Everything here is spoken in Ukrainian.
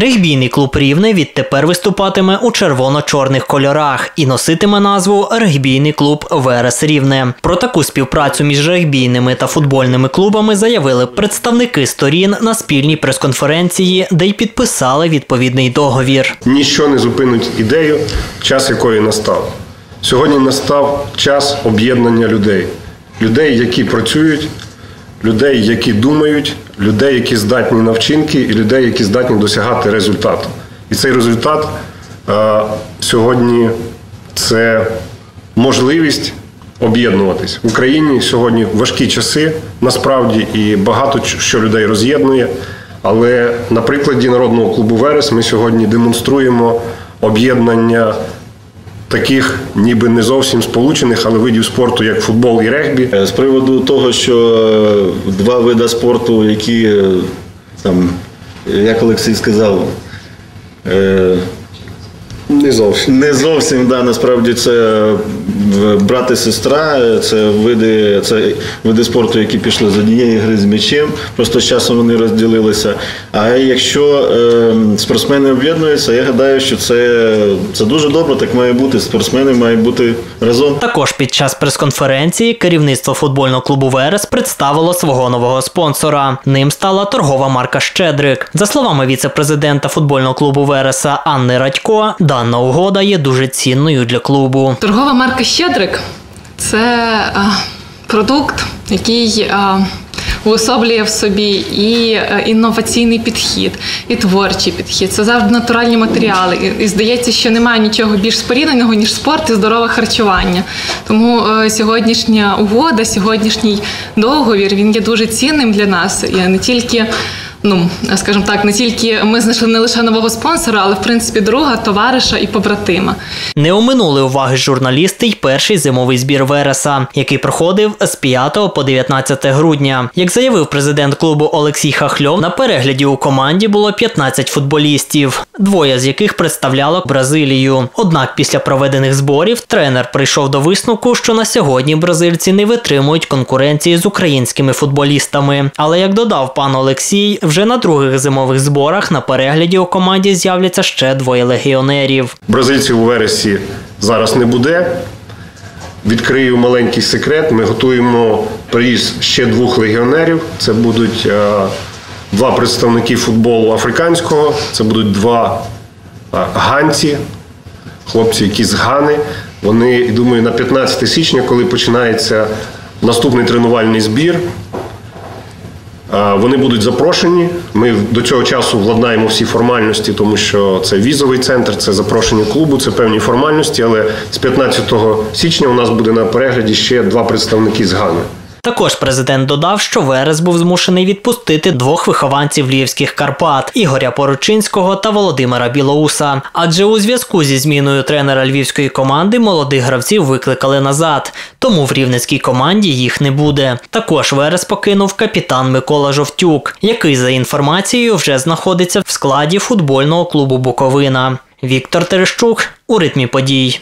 Регбійний клуб Рівне відтепер виступатиме у червоно-чорних кольорах і носитиме назву Регбійний клуб Верес Рівне. Про таку співпрацю між регбійними та футбольними клубами заявили представники сторін на спільній прес-конференції, де й підписали відповідний договір. Ніщо не зупинить ідею, час якої настав. Сьогодні настав час об'єднання людей, людей, які працюють, людей, які думають, людей, які здатні на вчинки, і людей, які здатні досягати результату. І цей результат е, сьогодні це можливість об'єднуватись в Україні сьогодні важкі часи, насправді, і багато що людей роз'єднує. Але на прикладі народного клубу Верес ми сьогодні демонструємо об'єднання таких, ніби не зовсім сполучених, але видів спорту, як футбол і регбі. Е, З приводу того, що е, два види спорту, які е, там, як Олексій сказав, Не зовсім. не зовсім да, насправді це е, брат і сестра, е, це види, це види спорту, які пішли з однієї гри з м'ячем, просто з часом вони розділилися. А якщо е, спортсмени об'єднуються, я гадаю, що це, це дуже добре, так має бути. Спортсмени мають бути разом. Також під час прес-конференції керівництво футбольного клубу Верес представило свого нового спонсора. Ним стала торгова марка Щедрик. За словами віце-президента футбольного клубу Вереса Анни Радько, дана угода є дуже цінною для клубу. Торгова марка Щедрик це а, продукт, який а, уособлює в собі і е, інноваційний підхід, і творчий підхід. Це завжди натуральні матеріали. І, і здається, що немає нічого більш спорідненого, ніж спорт і здорове харчування. Тому е, сьогоднішня угода, сьогоднішній договір він є дуже цінним для нас. І не тільки. Ну, скажімо так, не тільки ми знайшли не лише нового спонсора, але в принципі друга, товариша і побратима. Не оминули уваги журналісти й перший зимовий збір Вереса, який проходив з 5 по 19 грудня. Як заявив президент клубу Олексій Хахльов, на перегляді у команді було 15 футболістів, двоє з яких представляло Бразилію. Однак після проведених зборів тренер прийшов до висновку, що на сьогодні бразильці не витримують конкуренції з українськими футболістами. Але як додав пан Олексій, вже на других зимових зборах на перегляді у команді з'являться ще двоє легіонерів. Бразильців у вересі зараз не буде. Відкрию маленький секрет. Ми готуємо приїзд ще двох легіонерів. Це будуть е, два представники футболу африканського, це будуть два е, ганці, хлопці, які з Гани. Вони, думаю, на 15 січня, коли починається наступний тренувальний збір, Вони будуть запрошені. Ми до цього часу владнаємо всі формальності, тому що це візовий центр, це запрошення клубу, це певні формальності. Але з 15 січня у нас буде на перегляді ще два представники з Гани. Також президент додав, що Верес був змушений відпустити двох вихованців Львівських Карпат Ігоря Поручинського та Володимира Білоуса. Адже у зв'язку зі зміною тренера львівської команди молодих гравців викликали назад, тому в рівненській команді їх не буде. Також Верес покинув капітан Микола Жовтюк, який за інформацією вже знаходиться в складі футбольного клубу Буковина. Віктор Терещук у ритмі подій.